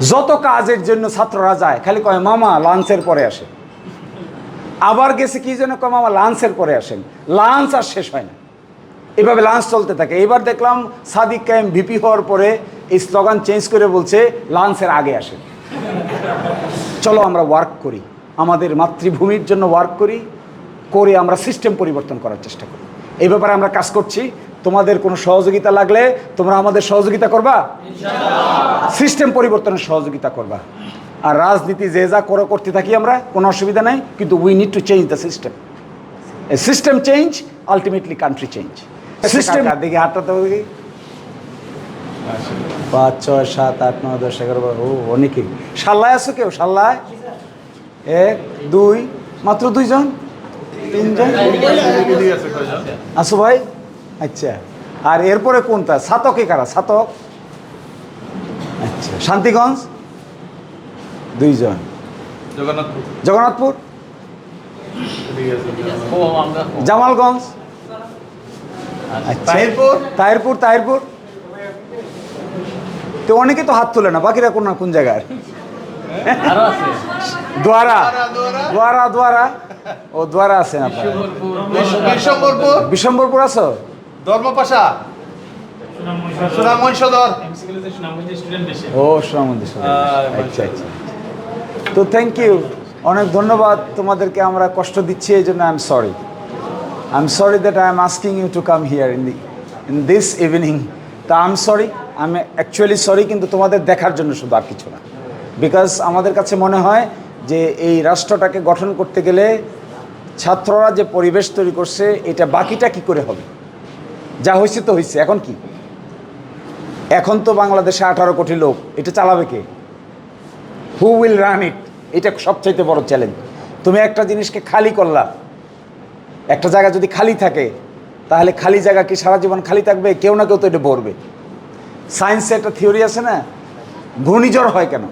যত কাজের জন্য ছাত্ররা যায়, খালি কয়, মামা, লাঞ্চের পরে আসে। আবার গেছে কি জন্য কয়, মামা, লাঞ্চের পরে আসেন। লাঞ্চ আর শেষ হয় না। এভাবে লাঞ্চ চলতে থাকে। এবার দেখলাম সাদিক কায়েম ভিপি হওয়ার পরে এই স্লোগান চেঞ্জ করে বলছে, লাঞ্চের আগে আসেন। চলো আমরা ওয়ার্ক করি। আমাদের মাতৃভূমির জন্য ওয়ার্ক করি। করে আমরা সিস্টেম পরিবর্তন করার চেষ্টা করি। এই ব্যাপারে আমরা কাজ করছি। তোমাদের কোনো সহযোগিতা লাগলে তোমরা আমাদের সহযোগিতা করবা? সিস্টেম পরিবর্তনের সহযোগিতা করবা। আর রাজনীতি যে যা করো করতে থাকি আমরা কোনো অসুবিধা নাই কিন্তু we need to change the system system change ultimately country change system দেখি হাতটা তো দেখি পাঁচ ছয় সাত আট নয় দশ এগারো বারো ও অনেকেই। সাল্লায় আছো কেউ? সাল্লায় এক দুই মাত্র দুইজন? তিনজন? আসো ভাই? আচ্ছা। আর এরপরে কোনটা? সাতকে কারা? সাতক? আচ্ছা। শান্তিগঞ্জ? দুইজন। জগন্নাথপুর? জামালগঞ্জ? আচ্ছা। তাহিরপুর? তাহিরপুর তাহিরপুর। তো অনেকে তো হাত তোলে না বাকিরা কোন না কোন জায়গায়? দোয়ারা। দোয়ারা দোয়ারা। ও দোয়ারা আছেন আপনার? বিশম্বরপুর। আছো? ধর্মপাশা। ও আচ্ছা আচ্ছা। তো থ্যাংক ইউ অনেক ধন্যবাদ তোমাদেরকে আমরা কষ্ট দিচ্ছি এই জন্য I am sorry I am sorry that I am asking you to come here in the in this evening তা I am sorry I am actually sorry কিন্তু তোমাদের দেখার জন্য শুধু আর কিছু না। বিকজ আমাদের কাছে মনে হয় যে এই রাষ্ট্রটাকে গঠন করতে গেলে ছাত্ররা যে পরিবেশ তৈরি করছে, এটা বাকিটা কি করে হবে? যা হয়েছে তো হয়েছে, এখন কি? এখন তো বাংলাদেশে আঠারো কোটি লোক, এটা চালাবে কে? হু উইল রান ইট এটা সবচাইতে বড় চ্যালেঞ্জ তুমি একটা জিনিসকে খালি করলা, একটা জায়গা যদি খালি থাকে, তাহলে খালি জায়গা কি সারা জীবন খালি থাকবে? কেউ না কেউ তো এটা ভরবে। সায়েন্সে একটা থিওরি আছে না? ঘূর্ণিঝড় হয় কেন?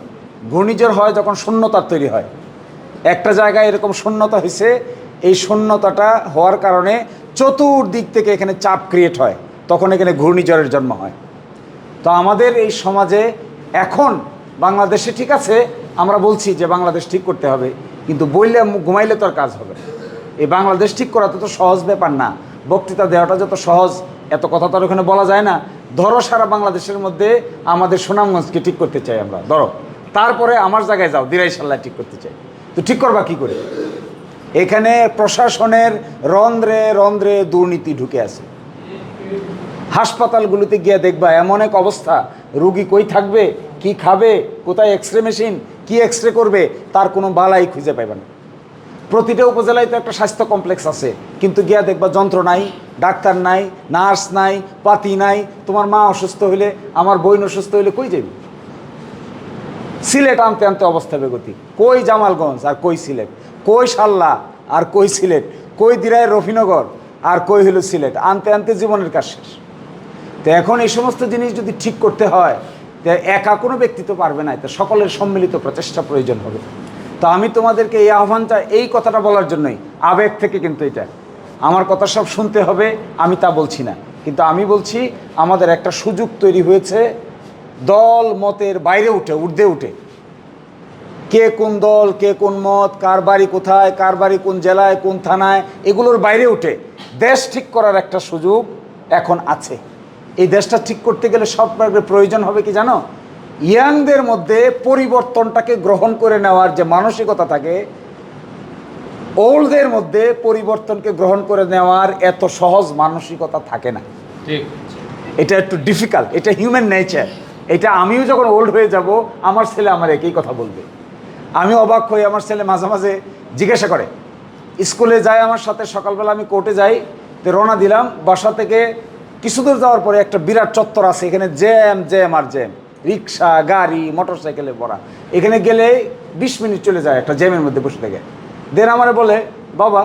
ঘূর্ণিঝড় হয় যখন শূন্যতার তৈরি হয়। একটা জায়গায় এরকম শূন্যতা হয়েছে, এই শূন্যতাটা হওয়ার কারণে চতুর্দিক থেকে এখানে চাপ ক্রিয়েট হয়, তখন এখানে ঘূর্ণিঝড়ের জন্ম হয়। তো আমাদের এই সমাজে এখন বাংলাদেশে ঠিক আছে, আমরা বলছি যে বাংলাদেশ ঠিক করতে হবে, কিন্তু বললে ঘুমাইলে তো আর কাজ হবে এই বাংলাদেশ ঠিক করা তো সহজ ব্যাপার না, বক্তৃতা দেওয়াটা যত সহজ, এত কথা তো ওখানে বলা যায় না। ধরো সারা বাংলাদেশের মধ্যে আমাদের সুনামগঞ্জকে ঠিক করতে চাই আমরা, ধরো। তারপরে আমার জায়গায় যাও, দিরাই সাল্লাহ ঠিক করতে চাই। তো ঠিক করবা কি করে? এখানে প্রশাসনের রন্ধ্রে রন্ধ্রে দুর্নীতি ঢুকে আছে। হাসপাতালগুলোতে গিয়ে দেখবা এমন এক অবস্থা, রুগী কই থাকবে, কি খাবে, কোথায় এক্স রে মেশিন কি এক্স রে করবে, তার কোনো বালাই খুঁজে পাইবে না। প্রতিটা উপজেলায় তো একটা স্বাস্থ্য কমপ্লেক্স আছে, কিন্তু গিয়া দেখবা যন্ত্র নাই, ডাক্তার নাই, নার্স নাই, পাতি নাই, তোমার মা অসুস্থ হইলে, আমার বোন অসুস্থ হইলে কই যাবি সিলেট আনতে আনতে অবস্থা বেগতি কই জামালগঞ্জ আর কই সিলেট? কই সাল্লা আর কই সিলেট? কই দিরায় রফিনগর আর কই হলো সিলেট? আনতে আনতে জীবনের কাজ শেষ। তো এখন এই সমস্ত জিনিস যদি ঠিক করতে হয়, তো একা কোনো ব্যক্তি তো পারবে না তো সকলের সম্মিলিত প্রচেষ্টা প্রয়োজন হবে। তো আমি তোমাদেরকে এই আহ্বানটা, এই কথাটা বলার জন্যই, আবেগ থেকে কিন্তু এটা। আমার কথা সব শুনতে হবে, আমি তা বলছি না। কিন্তু আমি বলছি, আমাদের একটা সুযোগ তৈরি হয়েছে দল মতের বাইরে উঠে ঊর্ধ্বে উঠে। কে কোন দল কে কোন মত কার বাড়ি কোথায় কার বাড়ি কোন জেলায় কোন থানায় এগুলোর বাইরে উঠে। দেশ ঠিক করার একটা সুযোগ এখন আছে। এই দেশটা ঠিক করতে গেলে সব প্রয়োজন হবে কি জানো? ইয়াংদের মধ্যে পরিবর্তনটাকে গ্রহণ করে নেওয়ার যে মানসিকতা থাকে ওল্ডদের মধ্যে পরিবর্তনকে গ্রহণ করে নেওয়ার এত সহজ মানসিকতা থাকে না। এটা একটু ডিফিকাল্ট এটা হিউম্যান নেচার এটা আমিও যখন ওল্ড হয়ে যাব আমার ছেলে আমার একই কথা বলবে। আমি অবাক হই আমার ছেলে মাঝে মাঝে জিজ্ঞাসা করে স্কুলে যায় আমার সাথে সকালবেলা আমি কোর্টে যাই তো রওনা দিলাম বাসা থেকে কিছু দূর যাওয়ার পরে একটা বিরাট চত্বর আছে এখানে জ্যাম জ্যাম আর জ্যাম। রিক্সা গাড়ি মোটর সাইকেলে ভরা। এখানে গেলে বিশ মিনিট চলে যায় একটা জ্যামের মধ্যে বসে থেকে। দেন আমার বলে বাবা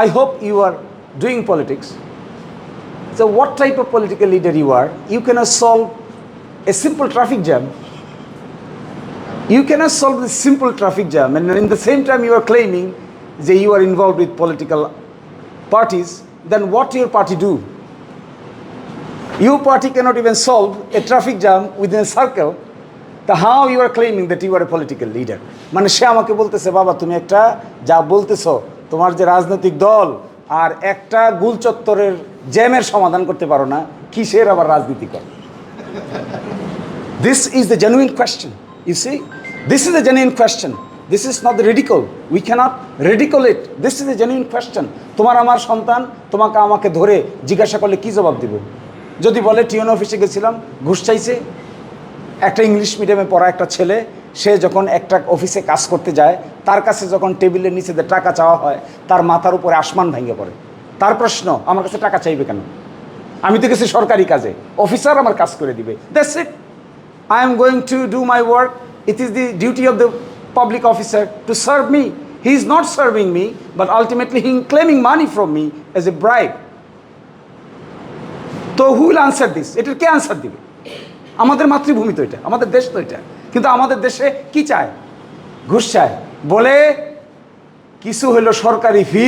I hope you are doing politics So what type of political you are, you cannot solve a simple traffic jam. You cannot solve the simple traffic jam and in the same time you are claiming that you are involved with political parties, then what your party do? Your party cannot even solve a traffic jam within a circle তা how you are claiming that you are a political leader মানে সে আমাকে বলতেছে বাবা তুমি একটা যা বলতেছো তোমার যে রাজনৈতিক দল আর একটা গুলচত্বরের জ্যামের সমাধান করতে পারো না কিসের আবার রাজনীতি করো This is the genuine question. You see, this is a genuine question. This is not the ridicule. We cannot ridicule it. This is a genuine question. তোমার আমার সন্তান তোমাকে আমাকে ধরে জিজ্ঞাসা করলে কি জবাব দিব যদি বলে টিউন অফিসে গেছিলাম ঘুষ চাইছে একটা ইংলিশ মিডিয়ামে পড়া একটা ছেলে সে যখন একটা অফিসে কাজ করতে যায় তার কাছে যখন টেবিলের নিচে টাকা চাওয়া হয় তার মাথার উপরে আসমান ভেঙে পড়ে তার প্রশ্ন আমার কাছে টাকা চাইবে কেন আমি তো গেছি সরকারি কাজে। অফিসার আমার কাজ করে দিবে। That's it am going to do my work. It is the duty of the public officer to serve me. He is not serving me, but ultimately he is claiming money from me as a bribe. তো who will answer this এটার কে answer দিবে? আমাদের মাতৃভূমি তো এটা আমাদের দেশ তো এটা। কিন্তু আমাদের দেশে কি চায়? ঘুষ চায়। বলে কিছু হইল সরকারি ফি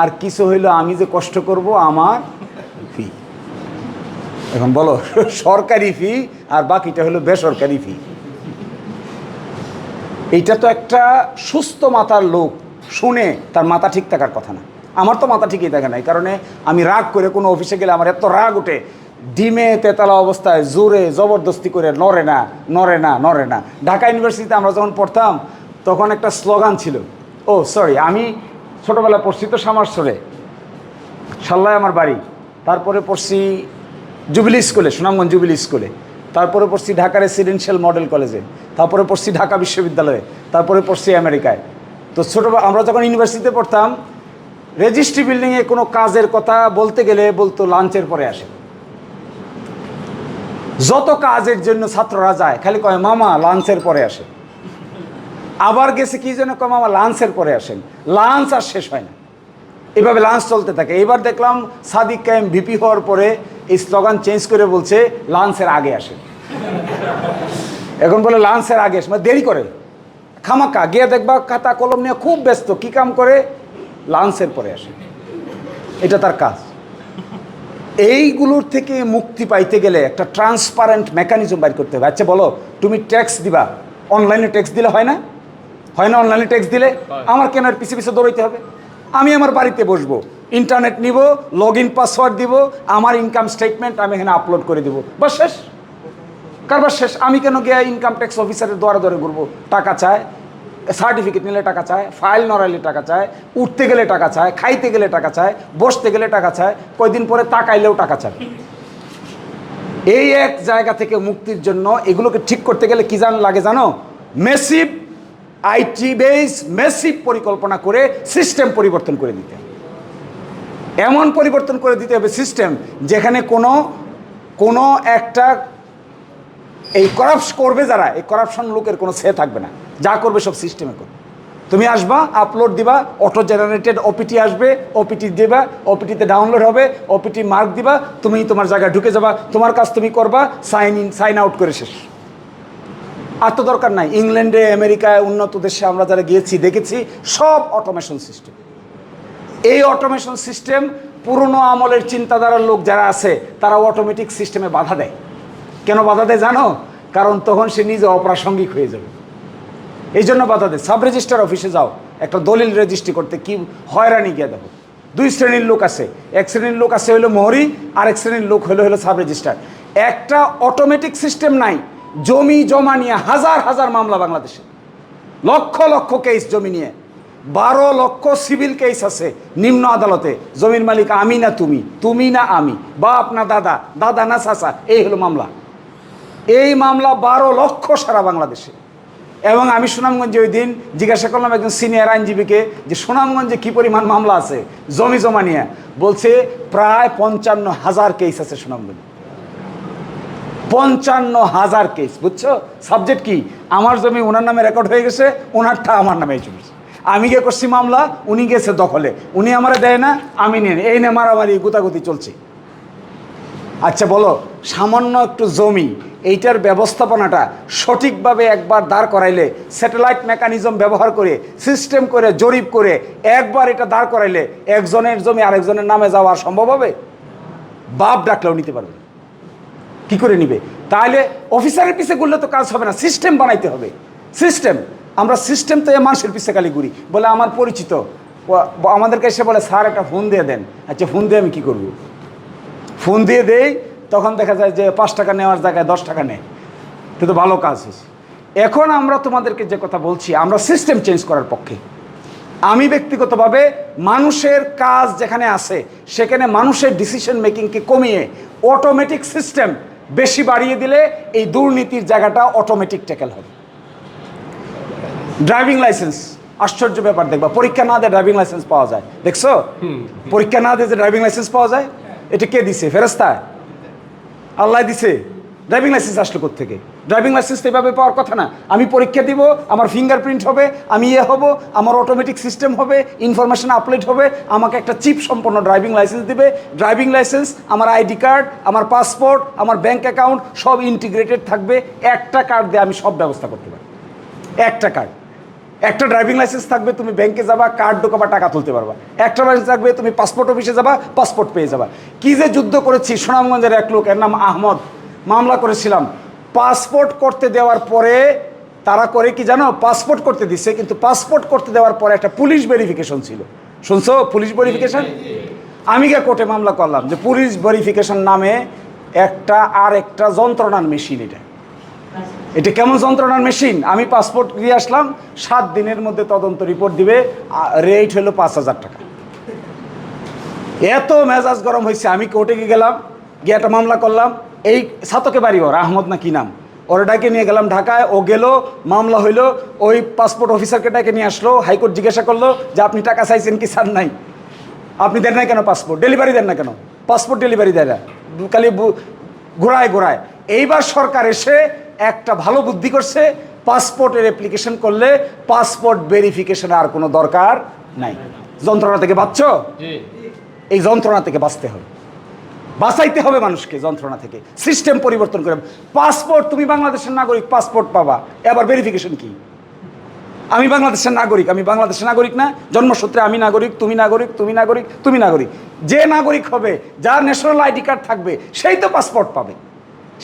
আর কিছু হইল আমি যে কষ্ট করব আমার এখন বলো, সরকারি ফি আর বাকিটা হলো বেসরকারি ফি এইটা তো একটা সুস্থ মাথার লোক শুনে তার মাথা ঠিক থাকার কথা না। আমার তো মাথা ঠিকই থাকে না, এই কারণে আমি রাগ করে কোনো অফিসে গেলে আমার এত রাগ ওঠে ডিমে তেতালা অবস্থায় জোরে জবরদস্তি করে নড়ে না নড়ে না নড়ে না। ঢাকা ইউনিভার্সিটিতে আমরা যখন পড়তাম, তখন একটা স্লোগান ছিল, ও সরি আমি ছোটোবেলায় পড়ছি তো সামারসরে সাল্লায় আমার বাড়ি, তারপরে পড়ছি জুবিলি স্কুলে, সুনামগঞ্জ জুবিলি স্কুলে। তারপরে পড়ছি ঢাকা রেসিডেন্সিয়াল মডেল কলেজে। তারপরে পড়ছি ঢাকা বিশ্ববিদ্যালয়ে। তারপরে পড়ছি আমেরিকায়। তো ছোটো আমরা যখন ইউনিভার্সিটিতে পড়তাম, রেজিস্ট্রি বিল্ডিংয়ে কোনো কাজের কথা বলতে গেলে বলতো লাঞ্চের পরে আসে। যত কাজের জন্য ছাত্ররা যায়, খালি কয়, মামা, লাঞ্চের পরে আসে আবার গেছে কি যেন, কয়, মামা, লাঞ্চের পরে আসেন। লাঞ্চ আর শেষ হয় না। এভাবে লাঞ্চ চলতে থাকে। এবার দেখলাম সাদিক কায়েম ভিপি হওয়ার পরে এই স্লোগান চেঞ্জ করে বলছে লাঞ্চের আগে আসে। এখন বলে লাঞ্চের আগে আসে। মানে দেরি করে। খামাকা গিয়ে দেখবা খাতা কলম নিয়ে খুব ব্যস্ত কি কাম করে? লাঞ্চের পরে আসে। এটা তার কাজ। এইগুলোর থেকে মুক্তি পাইতে গেলে একটা ট্রান্সপারেন্ট মেকানিজম বাইর করতে হবে। আচ্ছা বলো তুমি ট্যাক্স দিবা। অনলাইনে ট্যাক্স দিলে হয় না? হয় না অনলাইনে ট্যাক্স দিলে? আমার কেন এর পিছিয়ে পিছিয়ে দৌড়াইতে হবে? আমি আমার বাড়িতে বসবো। ইন্টারনেট নিব লগ ইন পাসওয়ার্ড দিব, আমার ইনকাম স্টেটমেন্ট আমি এখানে আপলোড করে দিব। বা শেষ। কারবার শেষ। আমি কেন গিয়ে ইনকাম ট্যাক্স অফিসারের দ্বারা ধরে ঘুরবো? টাকা চায় সার্টিফিকেট নিলে টাকা চায় ফাইল নড়াইলে টাকা চায়, উঠতে গেলে টাকা চায়, খাইতে গেলে টাকা চায়, বসতে গেলে টাকা চায়, কয়দিন পরে তাকাইলেও টাকা চায়। এই এক জায়গা থেকে মুক্তির জন্য এগুলোকে ঠিক করতে গেলে কি জান লাগে জানো? মেসিভ আইটি বেস মেসিভ পরিকল্পনা করে সিস্টেম পরিবর্তন করে দিতে। এমন পরিবর্তন করে দিতে হবে সিস্টেম যেখানে কোনো কোনো একটা এই করাপশন করবে যারা, এই করাপশন লোকের কোনো সে থাকবে না। যা করবে সব সিস্টেমে করবে। তুমি আসবা আপলোড দিবা অটো জেনারেটেড ওপিটি আসবে ওপিটি দিবা ওপিটিতে ডাউনলোড হবে ওপিটি মার্ক দিবা, তুমি তোমার জায়গায় ঢুকে যাবা, তোমার কাজ তুমি করবা সাইন ইন সাইন আউট করে শেষ। আর তো দরকার নাই। ইংল্যান্ডে, আমেরিকায়, উন্নত দেশে আমরা যারা গিয়েছি, দেখেছি, সব অটোমেশন সিস্টেম এই অটোমেশন সিস্টেম পুরনো আমলের চিন্তাধারার লোক যারা আছে, তারা অটোমেটিক সিস্টেমে বাধা দেয়। কেন বাধা দেয় জানো? কারণ তখন সে নিজে অপ্রাসঙ্গিক হয়ে যাবে। এই জন্য বাধা দেয়। সাব রেজিস্টার অফিসে যাও, একটা দলিল রেজিস্ট্রি করতে কি হয়রানি গিয়ে দেবো দুই শ্রেণির লোক আছে। এক শ্রেণির লোক আছে হলো মোহরি, আর এক শ্রেণির লোক হলো হলো সাব রেজিস্টার একটা অটোমেটিক সিস্টেম নাই, জমি জমা নিয়ে হাজার হাজার মামলা বাংলাদেশে। লক্ষ লক্ষ কেস জমি নিয়ে। বারো লক্ষ সিভিল কেস আছে নিম্ন আদালতে। জমির মালিক, আমি না তুমি? তুমি না আমি? বাপ না দাদা? দাদা না চাচা? এই হলো মামলা। এই মামলা বারো লক্ষ সারা বাংলাদেশে। এবং আমি সুনামগঞ্জে ওই দিন জিজ্ঞাসা করলাম একজন সিনিয়র আইনজীবীকে যে সুনামগঞ্জে কী পরিমাণ মামলা আছে? জমি জমা নিয়ে। বলছে, প্রায় পঞ্চান্ন হাজার কেস আছে সুনামগঞ্জে। পঞ্চান্ন হাজার কেস বুঝছ? সাবজেক্ট কি? আমার জমি ওনার নামে রেকর্ড হয়ে গেছে, ওনারটা আমার নামে চলেছে। আমি গিয়ে করছি মামলা, উনি গেছে দখলে। উনি আমারে দেয় না, আমি নিয়ে নিই। এই নে মারামারি, গুতাগুতি চলছে। আচ্ছা বলো, সামান্য একটু জমি, এইটার ব্যবস্থাপনাটা সঠিকভাবে একবার দাঁড় করাইলে স্যাটেলাইট মেকানিজম ব্যবহার করে সিস্টেম করে, জরিপ করে, একবার এটা দাঁড় করাইলে, একজনের জমি আরেকজনের নামে যাওয়া সম্ভব হবে? বাপ ডাকলেও নিতে পারবে। কি করে নিবে? তাহলে অফিসারের পিছে ঘুরলে তো কাজ হবে না সিস্টেম বানাইতে হবে। সিস্টেম আমরা সিস্টেম তো মানুষের পিছে খালি ঘুরি। বলে আমার পরিচিত আমাদেরকে এসে বলে, স্যার, একটা ফোন দিয়ে দেন। আচ্ছা ফোন দিয়ে আমি কি করব? ফোন দিয়ে দেই, তখন দেখা যায় যে পাঁচ টাকা নেওয়ার জায়গায় দশ টাকা নেয় কিন্তু ভালো কাজ হয়েছে। এখন আমরা তোমাদেরকে যে কথা বলছি, আমরা সিস্টেম চেঞ্জ করার পক্ষে। আমি ব্যক্তিগতভাবে মানুষের কাজ যেখানে আছে, সেখানে মানুষের ডিসিশন মেকিংকে কমিয়ে অটোমেটিক সিস্টেম বেশি বাড়িয়ে দিলে এই দুর্নীতির জায়গাটা অটোমেটিক ট্যাকেল হবে। ড্রাইভিং লাইসেন্স আশ্চর্য ব্যাপার দেখবা পরীক্ষা না দিয়ে ড্রাইভিং লাইসেন্স পাওয়া যায়। দেখছ? পরীক্ষা না দিয়ে যে ড্রাইভিং লাইসেন্স পাওয়া যায় এটা কে দিছে? ফেরস্তা আল্লাহ দিছে। ড্রাইভিং লাইসেন্স আসলো থেকে ড্রাইভিং লাইসেন্স তো এভাবে পাওয়ার কথা না। আমি পরীক্ষা দিব আমার ফিঙ্গারপ্রিন্ট হবে আমি ইয়ে হব আমার অটোমেটিক সিস্টেম হবে ইনফরমেশন আপলোড হবে আমাকে একটা চিপ সম্পন্ন ড্রাইভিং লাইসেন্স দিবে। ড্রাইভিং লাইসেন্স আমার আইডি কার্ড আমার পাসপোর্ট আমার ব্যাঙ্ক অ্যাকাউন্ট সব ইন্টিগ্রেটেড থাকবে। একটা কার্ড দিয়ে আমি সব ব্যবস্থা করতে পারি। একটা কার্ড একটা ড্রাইভিং লাইসেন্স থাকবে, তুমি ব্যাংকে যাবা কার্ড ঢোকাবা, টাকা তুলতে পারবা। একটা লাইসেন্স থাকবে, তুমি পাসপোর্ট অফিসে যাবা পাসপোর্ট পেয়ে যাবা। কি যে যুদ্ধ করেছি, সুনামগঞ্জের এক লোক, এর নাম আহমদ। মামলা করেছিলাম। পাসপোর্ট করতে দেওয়ার পরে তারা করে কি জানো? পাসপোর্ট করতে দিচ্ছে কিন্তু পাসপোর্ট করতে দেওয়ার পরে একটা পুলিশ ভেরিফিকেশন ছিল। শুনছো? পুলিশ ভেরিফিকেশন আমি গিয়ে কোর্টে মামলা করলাম যে পুলিশ ভেরিফিকেশন নামে একটা আর একটা যন্ত্রণার মেশিন এটা। এটা কেমন যন্ত্রণার মেশিন আমি পাসপোর্ট দিয়ে আসলাম, সাত দিনের মধ্যে তদন্ত রিপোর্ট দিবে রেট হলো পাঁচ হাজার টাকা। এত মেজাজ গরম হয়েছে, আমি কোর্টে গিয়ে গেলাম, গিয়ে একটা মামলা করলাম, এই সাতকে বাড়ি ওর আহমদ না কি নাম? ওর ডাকে নিয়ে গেলাম ঢাকায়, ও গেল, মামলা হইল, ওই পাসপোর্ট অফিসারকে ডাকে নিয়ে আসলো, হাইকোর্ট জিজ্ঞাসা করল যে, আপনি টাকা চাইছেন কি, স্যার, নাই? আপনি দেন না কেন পাসপোর্ট ডেলিভারি দেন না কেন? পাসপোর্ট ডেলিভারি দেয় না। খালি ঘোরায় ঘোরায় এইবার সরকার এসে একটা ভালো বুদ্ধি করছে পাসপোর্টের অ্যাপ্লিকেশন করলে পাসপোর্ট ভেরিফিকেশন আর কোনো দরকার নাই। যন্ত্রণা থেকে বাঁচছ? এই যন্ত্রণা থেকে বাঁচতে হবে। বাঁচাইতে হবে মানুষকে যন্ত্রণা থেকে। সিস্টেম পরিবর্তন করে। পাসপোর্ট তুমি বাংলাদেশের নাগরিক পাসপোর্ট পাবা। এবার ভেরিফিকেশন কি? আমি বাংলাদেশের নাগরিক আমি বাংলাদেশের নাগরিক না। জন্মসূত্রে আমি নাগরিক তুমি নাগরিক তুমি নাগরিক তুমি নাগরিক। যে নাগরিক হবে যার ন্যাশনাল আইডি কার্ড থাকবে সেই তো পাসপোর্ট পাবে।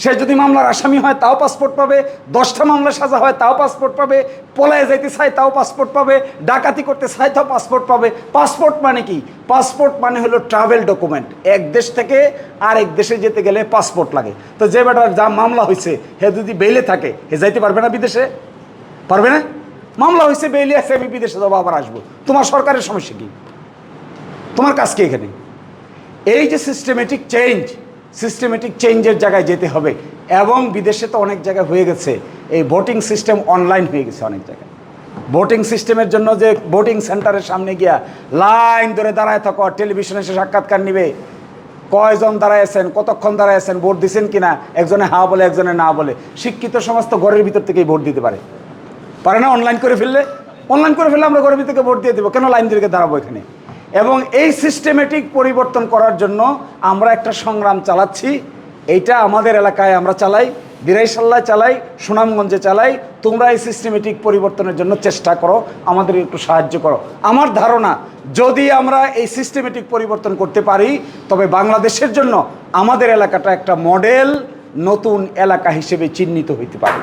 সে যদি মামলার আসামি হয়, তাও পাসপোর্ট পাবে। দশটা মামলা সাজা হয়, তাও পাসপোর্ট পাবে। পলায় যাইতে চায়, তাও পাসপোর্ট পাবে। ডাকাতি করতে চায়, তাও পাসপোর্ট পাবে। পাসপোর্ট মানে কি? পাসপোর্ট মানে হলো ট্রাভেল ডকুমেন্ট। এক দেশ থেকে আরেক দেশে যেতে গেলে পাসপোর্ট লাগে। তো যে বেটার যা মামলা হয়েছে হে যদি বেলে থাকে, হে যাইতে পারবে না বিদেশে? পারবে না? মামলা হয়েছে বেইলি আছে, আমি বিদেশে যাব, আবার আসব। তোমার সরকারের সমস্যা কি? তোমার কাজ কি এখানে? এই যে সিস্টেমেটিক চেঞ্জ সিস্টেমেটিক চেঞ্জের জায়গায় যেতে হবে। এবং বিদেশে তো অনেক জায়গায় হয়ে গেছে। এই ভোটিং সিস্টেম অনলাইন হয়ে গেছে অনেক জায়গায়। ভোটিং সিস্টেমের জন্য যে ভোটিং সেন্টারের সামনে গিয়া লাইন ধরে দাঁড়ায় থাকো টেলিভিশনে এসে সাক্ষাৎকার নিবে। কয়জন দাঁড়ায় আছেন, কতক্ষণ দাঁড়ায় আছেন, ভোট দিছেন কিনা, একজনে হা বলে, একজনে না বলে। শিক্ষিত সমস্ত ঘরের ভিতর থেকেই ভোট দিতে পারে। পারে না অনলাইন করে ফেললে? অনলাইন করে ফেললে আমরা ঘরের ভিতরে ভোট দিয়ে দেবো। কেন লাইন দিয়ে দাঁড়াবো এখানে? এবং এই সিস্টেমেটিক পরিবর্তন করার জন্য আমরা একটা সংগ্রাম চালাচ্ছি। এইটা আমাদের এলাকায় আমরা চালাই দিরাইশাল্লায় চালাই, সুনামগঞ্জে চালাই। তোমরা এই সিস্টেমেটিক পরিবর্তনের জন্য চেষ্টা করো, আমাদের একটু সাহায্য করো। আমার ধারণা, যদি আমরা এই সিস্টেমেটিক পরিবর্তন করতে পারি, তবে বাংলাদেশের জন্য আমাদের এলাকাটা একটা মডেল নতুন এলাকা হিসেবে চিহ্নিত হইতে পারে।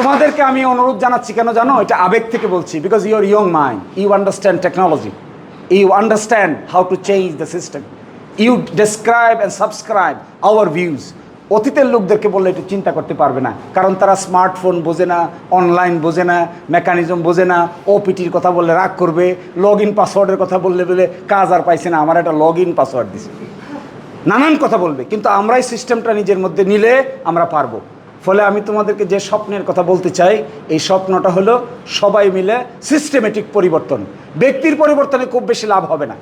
তোমাদেরকে আমি অনুরোধ জানাচ্ছি, কেন জানো? এটা আবেগ থেকে বলছি because your young mind you understand technology you understand how to change the system you describe and subscribe our views অতীতের লোকদেরকে বললে একটু চিন্তা করতে পারবে না, কারণ তারা স্মার্টফোন বোঝে না অনলাইন বোঝে না মেকানিজম বোঝে না ওপিটির কথা বললে রাগ করবে লগ ইন পাসওয়ার্ডের কথা বললে বলে কাজ আর পাইছে না, আমার একটা লগ ইন পাসওয়ার্ড দিছে। নানান কথা বলবে, কিন্তু আমরা এই সিস্টেমটা নিজের মধ্যে নিলে আমরা পারব। ফলে আমি তোমাদেরকে যে স্বপ্নের কথা বলতে চাই এই স্বপ্নটা হলো সবাই মিলে সিস্টেমেটিক পরিবর্তন। ব্যক্তির পরিবর্তনে খুব বেশি লাভ হবে না।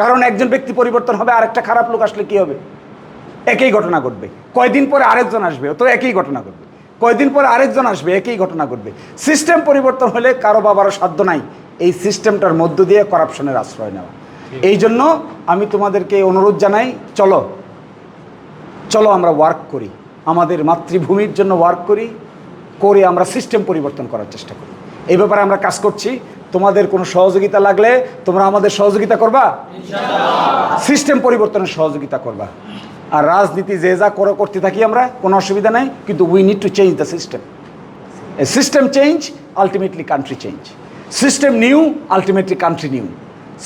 কারণ একজন ব্যক্তি পরিবর্তন হবে আরেকটা খারাপ লোক আসলে কি হবে? একই ঘটনা ঘটবে। কয়দিন পরে আরেকজন আসবে তো একই ঘটনা ঘটবে। কয়দিন পরে আরেকজন আসবে একই ঘটনা ঘটবে। সিস্টেম পরিবর্তন হলে কারও বাবারও সাধ্য নাই এই সিস্টেমটার মধ্য দিয়ে করাপশনের আশ্রয় নেওয়া। এই জন্য আমি তোমাদেরকে অনুরোধ জানাই চলো চলো আমরা ওয়ার্ক করি। আমাদের মাতৃভূমির জন্য ওয়ার্ক করি করে আমরা সিস্টেম পরিবর্তন করার চেষ্টা করি। এই ব্যাপারে আমরা কাজ করছি। তোমাদের কোনো সহযোগিতা লাগলে তোমরা আমাদের সহযোগিতা করবা? সিস্টেম পরিবর্তনের সহযোগিতা করবা। আর রাজনীতি যে যা করে করতে থাকি আমরা কোনো অসুবিধা নাই কিন্তু we need to change the system system change change, country change system new new, country new.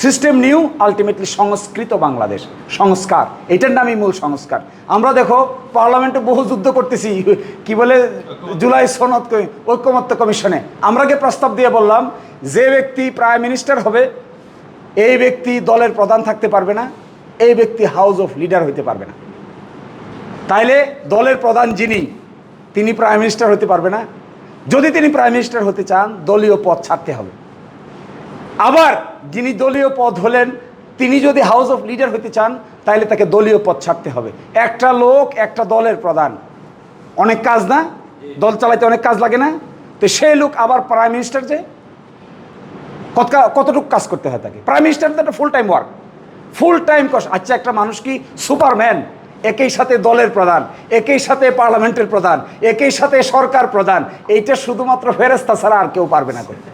System new ultimately সংস্কৃত বাংলাদেশ। সংস্কার, এটার নামই মূল সংস্কার। আমরা দেখো, পার্লামেন্টে বহু যুদ্ধ করতেছি, কি বলে, জুলাই সনদ ঐক্যমত্য কমিশনে। আমরা গিয়ে প্রস্তাব দিয়ে বললাম, যে ব্যক্তি প্রাইম মিনিস্টার হবে, এই ব্যক্তি দলের প্রধান থাকতে পারবে না, এই ব্যক্তি হাউস অফ লিডার হইতে পারবে না। তাইলে দলের প্রধান যিনি, তিনি প্রাইম মিনিস্টার হতে পারবে না। যদি তিনি প্রাইম মিনিস্টার হতে চান, দলীয় পদ ছাড়তে হবে। আবার যিনি দলীয় পদ হলেন, তিনি যদি হাউস অফ লিডার হতে চান তাহলে তাকে দলীয় পদ ছাড়তে হবে। একটা লোক, একটা দলের প্রধান। অনেক কাজ না? দল চালাইতে অনেক কাজ লাগে না? তো সেই লোক আবার প্রাইম মিনিস্টার যে? কত কতটুকু কাজ করতে হয় তাকে? প্রাইম মিনিস্টার তো একটা full time work full time কষ্ট আচ্ছা একটা মানুষ কি সুপারম্যান একই সাথে দলের প্রধান, একই সাথে পার্লামেন্টের প্রধান, একই সাথে সরকার প্রধান। এইটা শুধুমাত্র ফেরেস্তা ছাড়া আর কেউ পারবে না করতে।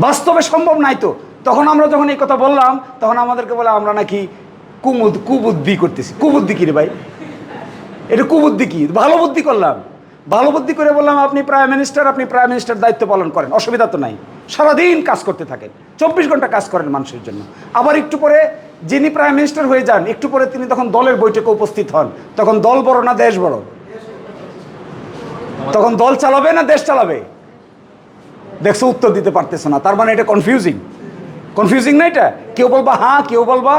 বাস্তবে সম্ভব নাই তো। তখন আমরা যখন এই কথা বললাম, তখন আমাদেরকে বলে, আমরা নাকি কুমুদ কুবুদ্ধি করতেছি। কুবুদ্ধি কি রে ভাই? এটা কুবুদ্ধি কি? ভালো বুদ্ধি করলাম। ভালো বুদ্ধি করে বললাম, আপনি প্রাইম মিনিস্টার, আপনি প্রাইম মিনিস্টার দায়িত্ব পালন করেন। অসুবিধা তো নাই। সারাদিন কাজ করতে থাকেন। চব্বিশ ঘণ্টা কাজ করেন মানুষের জন্য। আবার একটু পরে যিনি প্রাইম মিনিস্টার হয়ে যান, একটু পরে তিনি তখন দলের বৈঠকে উপস্থিত হন। তখন দল বড় না দেশ বড়? তখন দল চালাবে না দেশ চালাবে? দেখছ, উত্তর দিতে পারতেছো না। তার মানে এটা কনফিউজিং কনফিউজিং না এটা? কেউ বলবা হ্যাঁ কেউ বলবা,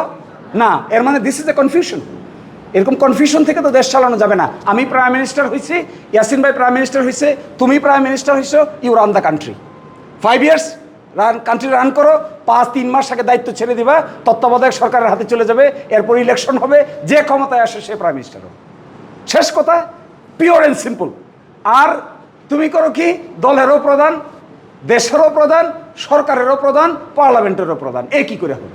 না এর মানে দিস ইজ এ কনফিউশন এরকম কনফিউশন থেকে তো দেশ চালানো যাবে না। আমি প্রাইম মিনিস্টার হয়েছি ইয়াসিন ভাই প্রাইম মিনিস্টার হয়েছে তুমি প্রাইম মিনিস্টার হয়েছো you run the country five years run country run করো, পাঁচ, তিন মাস আগে দায়িত্ব ছেড়ে দিবা, তত্ত্বাবধায়ক সরকারের হাতে চলে যাবে, এরপর ইলেকশন হবে, যে ক্ষমতায় আসে সে প্রাইম মিনিস্টার হবে। শেষ কথা পিওর অ্যান্ড সিম্পল আর তুমি করো কি, দলেরও প্রধান দেশেরও প্রধান, সরকারেরও প্রধান, পার্লামেন্টেরও প্রধান। এ কি করে হবে?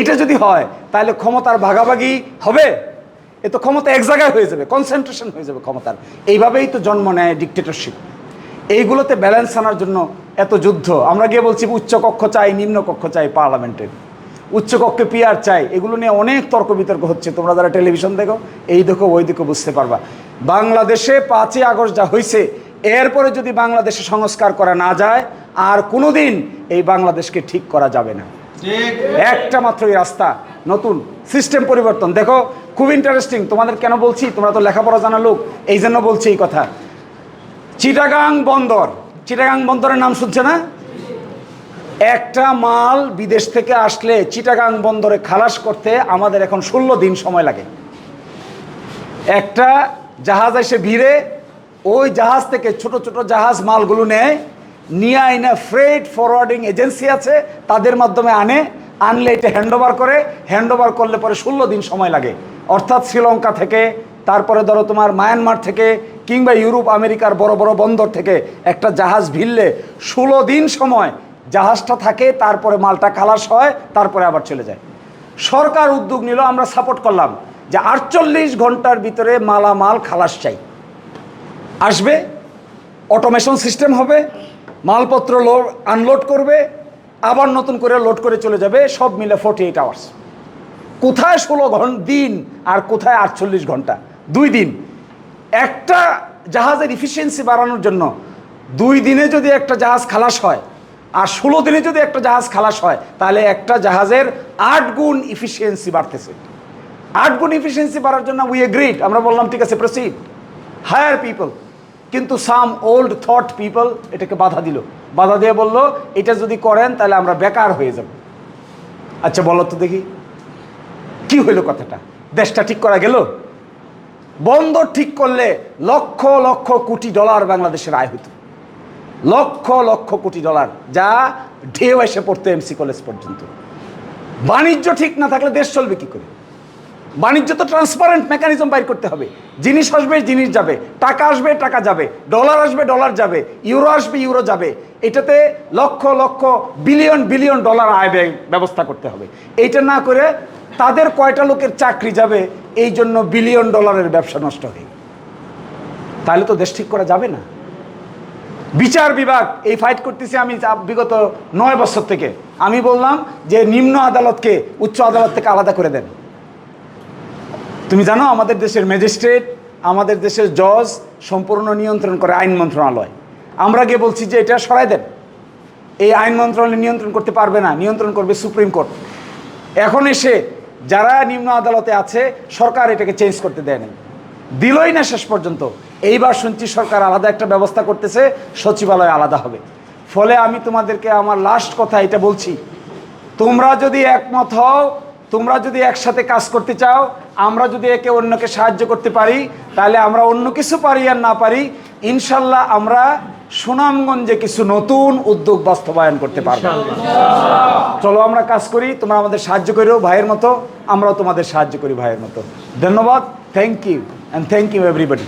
এটা যদি হয়, তাহলে ক্ষমতার ভাগাভাগি হবে? এ তো ক্ষমতা এক জায়গায় হয়ে যাবে কনসেন্ট্রেশন হয়ে যাবে ক্ষমতার। এইভাবেই তো জন্ম নেয় ডিকটেটরশিপ এইগুলোতে ব্যালেন্স আনার জন্য এত যুদ্ধ। আমরা গিয়ে বলছি, উচ্চ কক্ষ চাই, নিম্ন কক্ষ চাই পার্লামেন্টের উচ্চ কক্ষে পিয়ার চাই। এগুলো নিয়ে অনেক তর্ক বিতর্ক হচ্ছে। তোমরা যারা টেলিভিশন দেখো, এই দেখো, ওই দেখো, বুঝতে পারবা। বাংলাদেশে পাঁচই আগস্ট যা হয়েছে এরপরে যদি বাংলাদেশে সংস্কার করা না যায় আর কোনোদিন এই বাংলাদেশকে ঠিক করা যাবে না। একটা মাত্রই রাস্তা নতুন সিস্টেম পরিবর্তন। দেখো খুব ইন্টারেস্টিং তোমাদের কেন বলছি? তোমরা তো লেখাপড়া জানা লোক এই জন্য বলছি এই কথা। চিটাগাং বন্দর চিটাগাং বন্দরের নাম শুনছে না? একটা মাল বিদেশ থেকে আসলে চিটাগাং বন্দরে খালাস করতে আমাদের এখন ষোলো দিন সময় লাগে। একটা জাহাজ এসে ভিড়ে ওই জাহাজ থেকে ছোট ছোট জাহাজ মালগুলো নেয়, নিয়ে আইনে ফ্রেড ফরওয়ার্ডিং এজেন্সি আছে, তাদের মাধ্যমে আনে, আনলে এটা হ্যান্ডওভার করে হ্যান্ডওভার করলে পরে ষোলো দিন সময় লাগে। অর্থাৎ শ্রীলঙ্কা থেকে, তারপরে ধরো তোমার মায়ানমার থেকে, কিংবা ইউরোপ, আমেরিকার বড় বড় বন্দর থেকে একটা জাহাজ ভিড়লে ষোলো দিন সময় জাহাজটা থাকে, তারপরে মালটা খালাস হয়, তারপরে আবার চলে যায়। সরকার উদ্যোগ নিল, আমরা সাপোর্ট করলাম যে আটচল্লিশ ঘণ্টার ভিতরে মালামাল খালাস চাই। আসবে অটোমেশন সিস্টেম হবে, মালপত্র লোড আনলোড করবে, আবার নতুন করে লোড করে চলে যাবে, সব মিলে ফোর্টি এইট আওয়ার্স কোথায় ষোলো ঘণ্টা দিন আর কোথায় আটচল্লিশ ঘণ্টা? দুই দিন। একটা জাহাজের ইফিসিয়েন্সি বাড়ানোর জন্য দুই দিনে যদি একটা জাহাজ খালাস হয় আর ষোলো দিনে যদি একটা জাহাজ খালাস হয়, তাহলে একটা জাহাজের আট গুণ ইফিসিয়েন্সি বাড়তেছে। আট গুণ ইফিসিয়েন্সি বাড়ার জন্য উই এগ্রিড আমরা বললাম, ঠিক আছে প্রসিড হায়ার পিপল কিন্তু সাম ওল্ড থট পিপল এটাকে বাধা দিল। বাধা দিয়ে বলল, এটা যদি করেন, তাহলে আমরা বেকার হয়ে যাব। আচ্ছা বলো তো দেখি। কি হইল কথাটা? দেশটা ঠিক করা গেল? বন্দর ঠিক করলে লক্ষ লক্ষ কোটি ডলার বাংলাদেশের আয় হতো লক্ষ লক্ষ কোটি ডলার, যা ঢেউ এসে পড়তো এমসি কলেজ পর্যন্ত। বাণিজ্য ঠিক না থাকলে দেশ চলবে কি করে? বাণিজ্য তো ট্রান্সপারেন্ট মেকানিজম বাইর করতে হবে। জিনিস আসবে, জিনিস যাবে। টাকা আসবে, টাকা যাবে। ডলার আসবে ডলার যাবে। ইউরো আসবে ইউরো যাবে। এটাতে lakh lakh billion billion dollar আয় ব্যয় ব্যবস্থা করতে হবে। এইটা না করে তাদের কয়টা লোকের চাকরি যাবে, এই জন্য বিলিয়ন ডলারের ব্যবসা নষ্ট হয়ে তাহলে তো দেশ ঠিক করা যাবে না। বিচার বিভাগ, এই ফাইট করতেছি আমি বিগত নয় বছর থেকে। আমি বললাম যে নিম্ন আদালতকে, উচ্চ আদালত থেকে আলাদা করে দেন। তুমি জানো আমাদের দেশের ম্যাজিস্ট্রেট, আমাদের দেশের জজ সম্পূর্ণ নিয়ন্ত্রণ করে আইন মন্ত্রণালয়। আমরা গিয়ে বলছি যে এটা সরাই দেন। এই আইন মন্ত্রণালয় নিয়ন্ত্রণ করতে পারবে না, নিয়ন্ত্রণ করবে সুপ্রিম কোর্ট। এখন এসে যারা নিম্ন আদালতে আছে, সরকার এটাকে চেঞ্জ করতে দেয় নাই। দিলই না শেষ পর্যন্ত। এইবার শুনছি সরকার আলাদা একটা ব্যবস্থা করতেছে, সচিবালয় আলাদা হবে। ফলে আমি তোমাদেরকে আমার লাস্ট কথা এটা বলছি। তোমরা যদি একমত হও, তোমরা যদি একসাথে কাজ করতে চাও আমরা যদি একে অন্যকে সাহায্য করতে পারি তাহলে আমরা অন্য কিছু পারি আর না পারি ইনশাল্লাহ আমরা সুনামগঞ্জে কিছু নতুন উদ্যোগ বাস্তবায়ন করতে পারব। চলো আমরা কাজ করি তোমরা আমাদের সাহায্য করো ভাইয়ের মতো আমরাও তোমাদের সাহায্য করি ভাইয়ের মতো। ধন্যবাদ thank you and thank you everybody